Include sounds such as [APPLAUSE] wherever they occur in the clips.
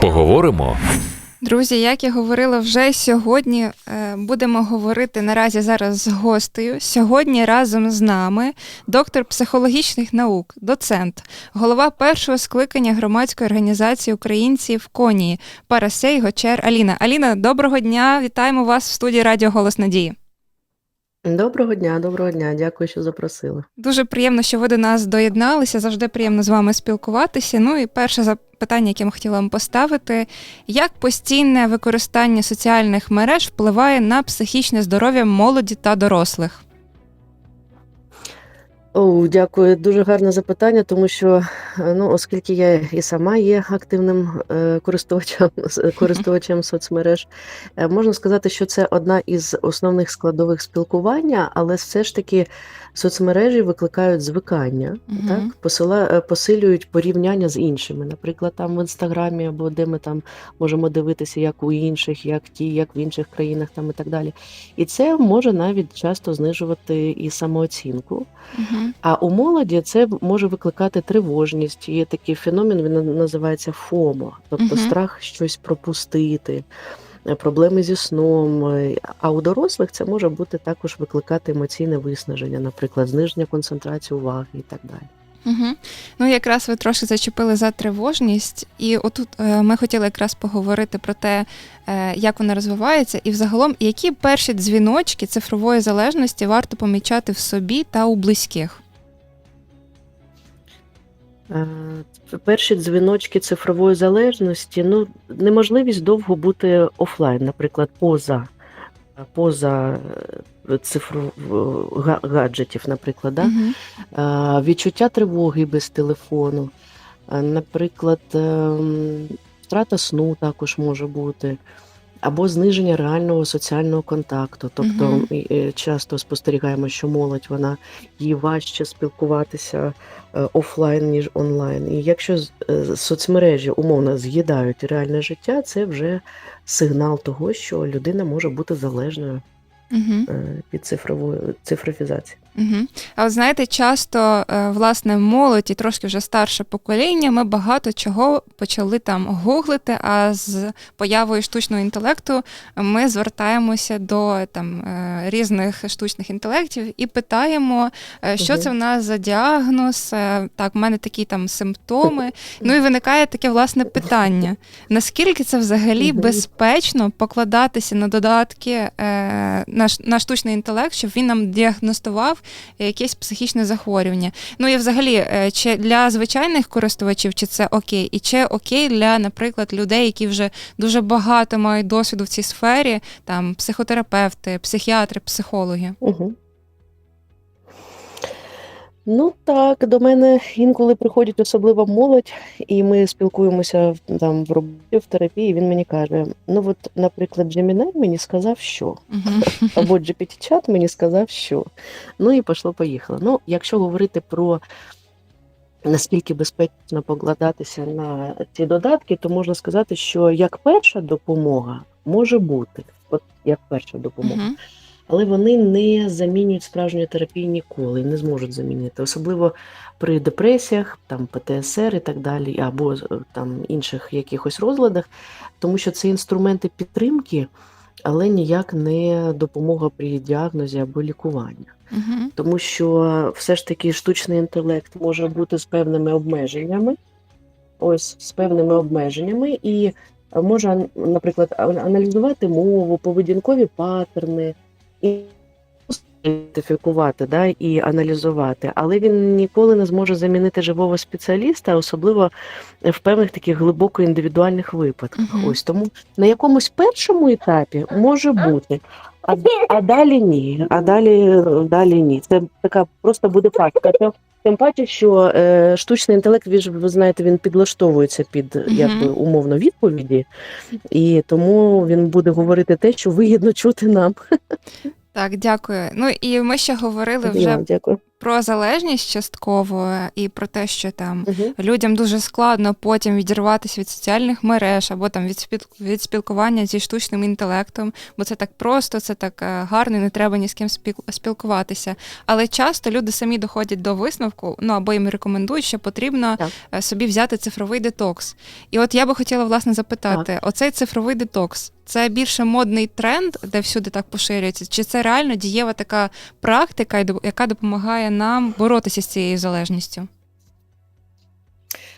Поговоримо. Друзі, як я говорила вже сьогодні, е, будемо говорити наразі зараз з гостею. Сьогодні разом з нами доктор психологічних наук, доцент, голова першого скликання громадської організації українців Конії Парасей Гочер Аліна. Аліна, доброго дня! Вітаємо вас в студії Радіо Голос Надії. Доброго дня, доброго дня. Дякую, що запросили. Дуже приємно, що ви до нас доєдналися. Завжди приємно з вами спілкуватися. Ну і перше запитання, яке ми хотіла вам поставити: як постійне використання соціальних мереж впливає на психічне здоров'я молоді та дорослих? О, дякую. Дуже гарне запитання, тому що е, ну, оскільки я і сама є активним е, користувачем користувачем соцмереж, е, можна сказати, що це одна із основних складових спілкування, але все ж таки соцмережі викликають звикання, Мгм. так посила, е, посилюють порівняння з іншими. Наприклад, там в інстаграмі або де ми там можемо дивитися, як у інших, як ті, як в інших країнах, там і так далі. І це може навіть часто знижувати і самооцінку. Мгм. А у молоді це може викликати тривожність. Є такий феномен, він називається ФОМО, тобто Мгм. страх щось пропустити, проблеми зі сном. Е, А у дорослих це може бути також викликати емоційне виснаження, наприклад, зниження концентрації уваги і так далі. Угу. Ну, якраз ви трошки зачепили за тривожність, і отут е, ми хотіли якраз поговорити про те, е, як вона розвивається, і взагалом, які перші дзвіночки цифрової залежності варто помічати в собі та у близьких. Е, Перші дзвіночки цифрової залежності, ну, неможливість довго бути офлайн, наприклад, поза, поза е, цифру гаджетів, наприклад, да? Е, відчуття тривоги без телефону. Е, Наприклад, ем, втрата сну також може бути, або зниження реального соціального контакту. Тобто Мгм. і, е, часто спостерігаємо, що молодь вона їй важче спілкуватися е, офлайн, ніж онлайн. І якщо е, соцмережі умовно з'їдають реальне життя, це вже сигнал того, що людина може бути залежною Мгм. е, від цифрової цифровізації. Угу. А от знаєте, часто е, власне молодь і трошки вже старше покоління, ми багато чого почали там гуглити. А з появою штучного інтелекту ми звертаємося до там е, різних штучних інтелектів і питаємо, е, що Мгм. це в нас за діагноз. Так, в мене такі там симптоми. [LAUGHS] Ну і виникає таке власне питання: наскільки це взагалі Мгм. безпечно покладатися на додатки на штучний інтелект, щоб він нам діагностував якесь психічне захворювання. Ну і взагалі, е, чи для звичайних користувачів чи це окей, і чи окей для, наприклад, людей, які вже дуже багато мають досвіду в цій сфері, там психотерапевти, психіатри, психологи. Угу. Ну так, до мене інколи приходять особливо молодь, і ми спілкуємося там в роботі, в терапії. Він мені каже: ну от, наприклад, Gemini мені сказав, що, або GPT-чат мені сказав, що. Ну і пішло поїхало. Ну, якщо говорити про наскільки безпечно покладатися на ці додатки, то можна сказати, що як перша допомога може бути, от як перша допомога Мгм. Але вони не замінюють справжню терапію ніколи, не зможуть замінити, особливо при депресіях, там ПТСР і так далі, або е, там інших якихось розладах, тому що це інструменти підтримки, але ніяк не допомога при діагнозі або лікуванні. Мгм. Тому що все ж таки штучний інтелект може бути з певними обмеженнями, ось з певними обмеженнями, і може, наприклад, аналізувати мову, поведінкові паттерни і ідентифікувати да, і аналізувати, але він ніколи не зможе замінити живого спеціаліста, особливо в певних таких глибоко індивідуальних випадках. Угу. Ось тому на якомусь першому етапі може бути. А, а далі ні. А далі, далі ні. Це така просто буде практика. Тим, тим паче, що е, штучний інтелект, він ж ви знаєте, він підлаштовується під Мгм. якби умовно відповіді, і тому він буде говорити те, що вигідно чути нам. Так, дякую. Ну і ми ще говорили вже дякую. Про залежність частково і про те, що там Мгм. людям дуже складно потім відірватися від соціальних мереж або там від спіл- від спілкування зі штучним інтелектом, бо це так просто, це так е, гарно, і не треба ні з ким спіл- спілкуватися. Але часто люди самі доходять до висновку, ну або їм рекомендують, що потрібно Так. е, собі взяти цифровий детокс. І от я би хотіла власне запитати: оцей цифровий детокс це більше модний тренд, де всюди так поширюється, чи це реально дієва така практика, яка допомагає нам боротися з цією залежністю?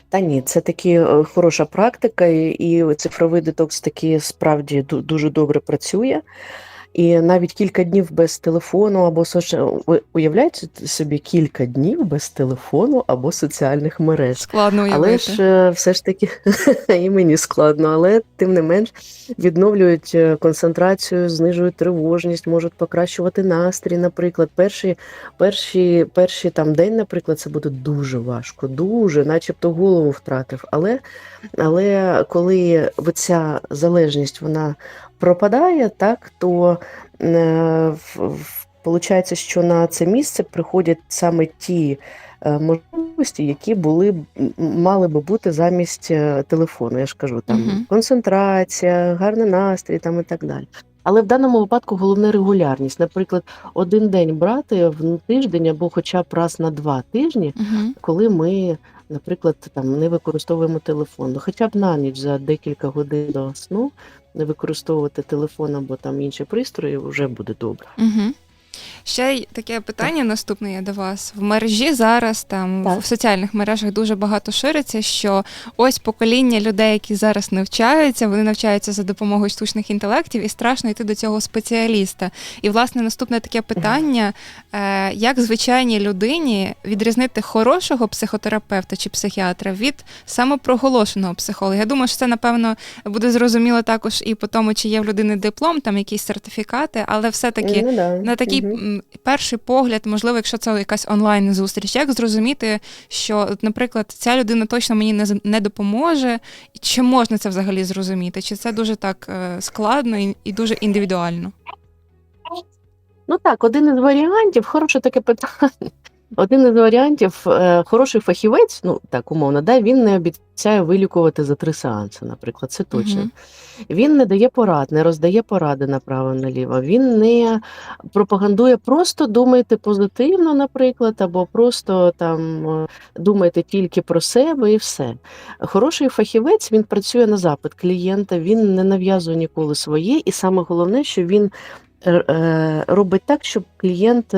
Та ні, це таки е, хороша практика, і, цифровий детокс таки справді дуже добре працює. І навіть кілька днів без телефону або сош- ви уявляєте собі кілька днів без телефону або соціальних мереж. Складно уявити. Але ж е, все ж таки [LAUGHS] і мені складно, але тим не менш відновлюють е, концентрацію, знижують тривожність, можуть покращувати настрій. Наприклад, перші, перші, перші там день, наприклад, це буде дуже важко, дуже, начебто голову втратив. Але, але коли ця залежність вона пропадає, так то е, що на це місце приходять саме ті е, можливості, які були мали би бути замість е, телефону. Я ж кажу, там Мгм. концентрація, гарний настрій там і так далі. Але в даному випадку головне регулярність. Наприклад, один день брати в тиждень або хоча б раз на два тижні, Угу. коли ми, наприклад, там не використовуємо телефон, ну хоча б на ніч за декілька годин до сну не використовувати телефон або там інші пристрої, вже буде добре. Угу. Ще й таке питання наступне є до вас. В мережі зараз там Так. в соціальних мережах дуже багато шириться, що ось покоління людей, які зараз навчаються, вони навчаються за допомогою штучних інтелектів, і страшно йти до цього спеціаліста. І власне наступне таке питання: е, як звичайній людині відрізнити хорошого психотерапевта чи психіатра від самопроголошеного психолога? Я думаю, що це напевно буде зрозуміло також і по тому, чи є в людини диплом, там якісь сертифікати, але все-таки Ну, да. на такий Мгм. перший погляд, можливо, якщо це якась онлайн зустріч, як зрозуміти, що, наприклад, ця людина точно мені не, не допоможе, чи можна це взагалі зрозуміти? Чи це дуже так е, складно і, і дуже індивідуально? Ну так, один із варіантів, хороше таке питання. Один із варіантів, е, хороший фахівець, ну так умовно, да, він не обіцяє вилікувати за три сеанси, наприклад, це точно. Мгм. Він не дає порад, не роздає поради направо-наліво. Він не пропагандує, просто думайте позитивно, наприклад, або просто там е, думайте тільки про себе і все. Хороший фахівець він працює на запит клієнта, він не нав'язує ніколи своє, і саме головне, що він е, робить так, щоб клієнт.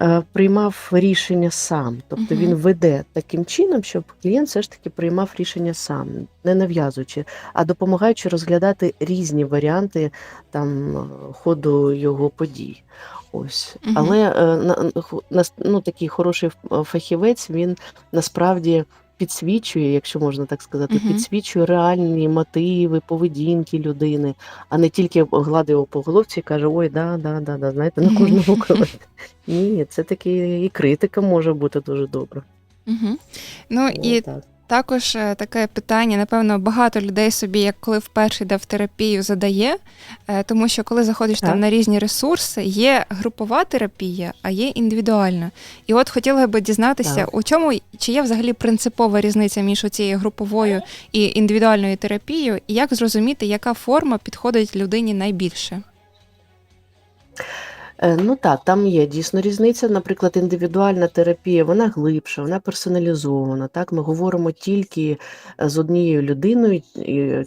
Е, Приймав рішення сам, тобто він веде таким чином, щоб клієнт все ж таки приймав рішення сам, не нав'язуючи, а допомагаючи розглядати різні варіанти там е, ходу його подій. Ось, угу. але е, на, ну, такий хороший фахівець він насправді підсвічує, якщо можна так сказати, Мгм. підсвічує реальні мотиви, поведінки людини, а не тільки гладить його по головці і каже: Ой, да, да, да, да, знаєте, на кожному кроці. [LAUGHS] Ні, це таки і критика може бути дуже добра. Угу. Ну і так. Також е, таке питання, напевно, багато людей собі, як коли вперше йде в терапію, задає, е, тому що коли заходиш Так. там на різні ресурси, є групова терапія, а є індивідуальна. І от хотіла би дізнатися, Так. у чому чи є взагалі принципова різниця між цією груповою і індивідуальною терапією, і як зрозуміти, яка форма підходить людині найбільше? Е, Ну так, там є дійсно різниця. Наприклад, індивідуальна терапія, вона глибша, вона персоналізована. Так, ми говоримо тільки е, з однією людиною,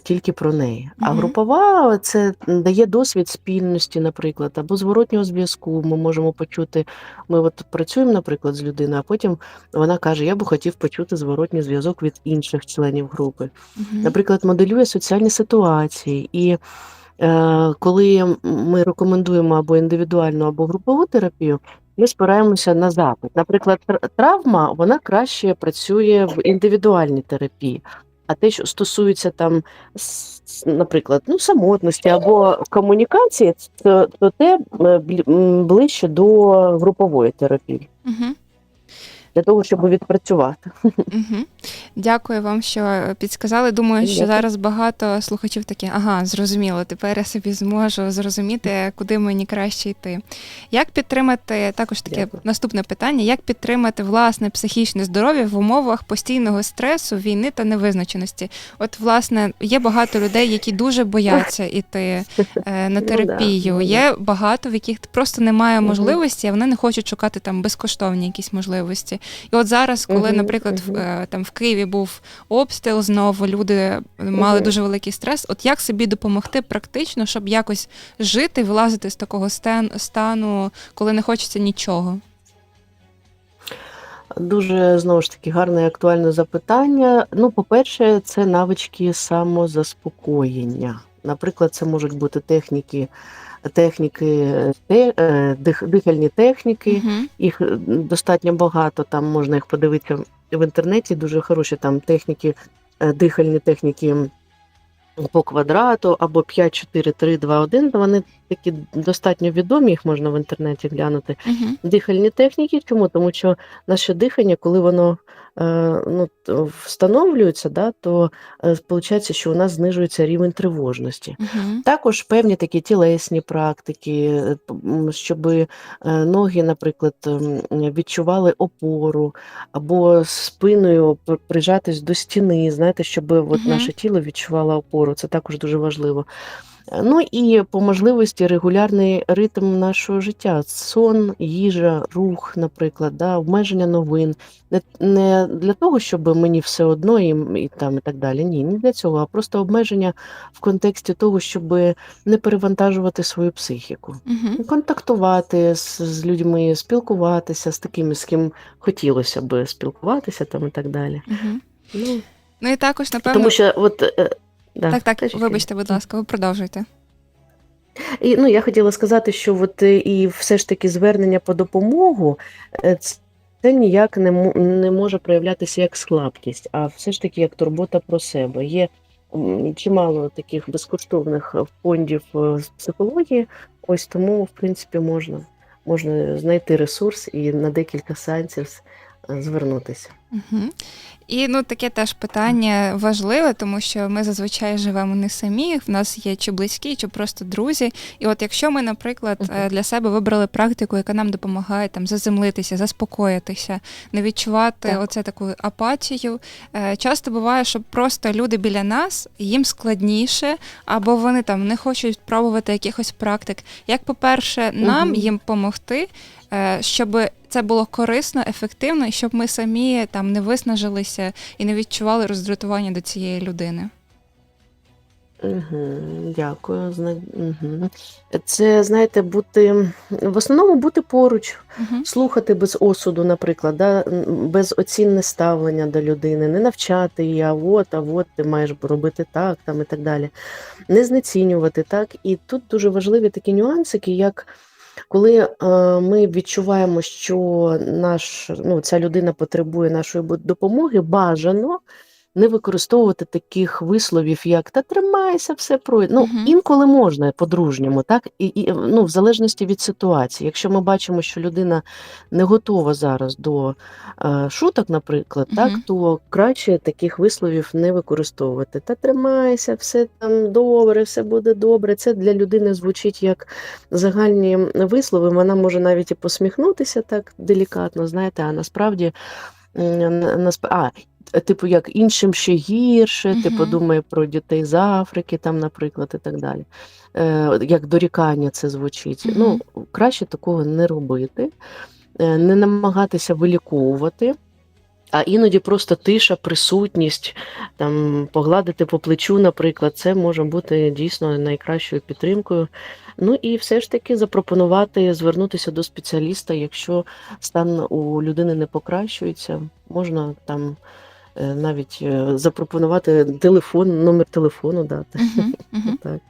тільки про неї. А групова це дає досвід спільності, наприклад, або зворотнього зв'язку. Ми можемо почути. Ми от працюємо, наприклад, з людиною, а потім вона каже: Я би хотів почути зворотній зв'язок від інших членів групи Мгм. наприклад, моделює соціальні ситуації. І коли ми рекомендуємо або індивідуальну, або групову терапію, ми спираємося на запит. Наприклад, травма вона краще працює в індивідуальній терапії. А те, що стосується там, наприклад, ну, самотності або комунікації, то, то те е, ближче до групової терапії Мгм. для того, щоб відпрацювати. Угу. Дякую вам, що підсказали. Думаю, що зараз багато слухачів такі, ага, зрозуміло, тепер я собі зможу зрозуміти, куди мені краще йти. Як підтримати також таке Дякую. наступне питання: як підтримати власне психічне здоров'я в умовах постійного стресу, війни та невизначеності? От, власне, є багато людей, які дуже бояться йти е, [LAUGHS] на Ну терапію. ну. Є багато, в яких просто немає можливості, а вони не хочуть шукати там безкоштовні якісь можливості. І от зараз, коли, наприклад, в, е, там в Києві був обстріл знову, люди мали Мгм. дуже великий стрес. От як собі допомогти практично, щоб якось жити, вилазити з такого стан, стану, коли не хочеться нічого? Дуже знову ж таки гарне і актуальне запитання. Ну, по-перше, це навички самозаспокоєння. Наприклад, це можуть бути техніки, техніки, е, дих- дихальні техніки. Мгм. Їх достатньо багато. Там можна їх подивитися в інтернеті. Дуже хороші там техніки, е, дихальні техніки по квадрату або 5, 4, 3, 2, 1. Вони такі достатньо відомі, їх можна в інтернеті глянути Мгм. дихальні техніки. Чому? Тому що наше дихання, коли воно ну, т- встановлюється, да, то виходить, що у нас знижується рівень тривожності. Мгм. Також певні такі тілесні практики, щоб е, ноги, наприклад, відчували опору, або спиною прижатись до стіни, знаєте, щоб от Мгм. наше тіло відчувало опору. Це також дуже важливо. Е, Ну і по можливості регулярний ритм нашого життя: сон, їжа, рух, наприклад, да, обмеження новин. Не, не для того, щоб мені все одно і, і там і так далі. Ні, не для цього, а просто обмеження в контексті того, щоб не перевантажувати свою психіку. Мгм. Контактувати з, з людьми, спілкуватися з такими, з ким хотілося би спілкуватися, там і так далі. Мгм. Ну, Ну і також, напевно, тому що, от е, да, так, так, кажіть, вибачте, будь ласка, ви продовжуйте. І, ну, я хотіла сказати, що от е, і все ж таки звернення по допомогу е, це ніяк не, не може проявлятися як слабкість, а все ж таки як турбота про себе. Є чимало таких безкоштовних фондів е, з психології, ось тому, в принципі, можна, можна знайти ресурс і на декілька сеансів звернутися. Угу. І ну таке теж питання важливе, тому що ми зазвичай живемо не самі. В нас є чи близькі, чи просто друзі. І от якщо ми, наприклад, е, для себе вибрали практику, яка нам допомагає там заземлитися, заспокоїтися, не відчувати Так. оце таку апатію. е, Часто буває, що просто люди біля нас їм складніше, або вони там не хочуть пробувати якихось практик. Як, по-перше, нам Мгм. їм допомогти, щоб це було корисно, ефективно, і щоб ми самі там не виснажилися і не відчували роздратування до цієї людини. Угу, дякую. Угу. Це, знаєте, бути в основному бути поруч, Угу. слухати без осуду, наприклад, да? без оцінне ставлення до людини, не навчати її, а от, а от ти маєш робити так, там і так далі. Не знецінювати, так. І тут дуже важливі такі нюансики, як коли е, ми відчуваємо, що наш, ну, ця людина потребує нашої допомоги, бажано не використовувати таких висловів, як та тримайся, все пройде. Ну, інколи можна по-дружньому, так? І, і ну, в залежності від ситуації. Якщо ми бачимо, що людина не готова зараз до е, шуток, наприклад, так, то краще таких висловів не використовувати. Та тримайся, все там добре, все буде добре. Це для людини звучить як загальні вислови. Вона може навіть і посміхнутися так делікатно, знаєте, а насправді. А, типу, як іншим ще гірше, ти Мгм. подумай про дітей з Африки, там, наприклад, і так далі. Е, як дорікання це звучить. Мгм. Ну, краще такого не робити, е, не намагатися виліковувати. А іноді просто тиша, присутність, там погладити по плечу, наприклад, це може бути дійсно найкращою підтримкою. Ну і все ж таки запропонувати звернутися до спеціаліста, якщо стан у людини не покращується, можна там е, навіть е, запропонувати телефон, номер телефону дати. Угу. Угу. [LAUGHS] Так.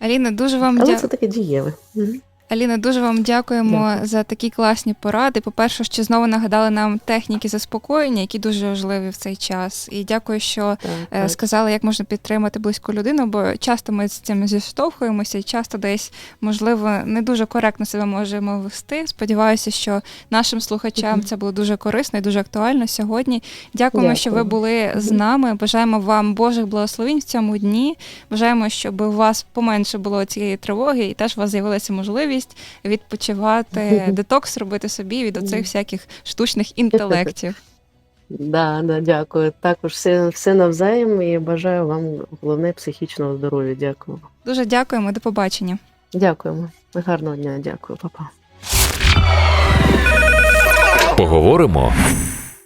Аліна, дуже вам Але дя... це таке дієве. Мгм. Аліна, дуже вам дякуємо Дякую. за такі класні поради. По-перше, що знову нагадали нам техніки заспокоєння, які дуже важливі в цей час. І дякую, що Так, е, так. сказали, як можна підтримати близьку людину, бо часто ми з цим зіштовхуємося і часто десь, можливо, не дуже коректно себе можемо вести. Сподіваюся, що нашим слухачам це було дуже корисно і дуже актуально сьогодні. Дякуємо, що ви були з нами. Бажаємо вам Божих благословень в цьому дні. Бажаємо, щоб у вас поменше було цієї тривоги, і теж у вас з'явилася можливість відпочивати, [LAUGHS] детокс робити собі від оцих всяких штучних інтелектів. [LAUGHS] Да, да, дякую. Також все, все навзаєм і бажаю вам головне психічного здоров'я. Дякую. Дуже дякуємо, до побачення. Дякуємо. Гарного дня, дякую, папа. Поговоримо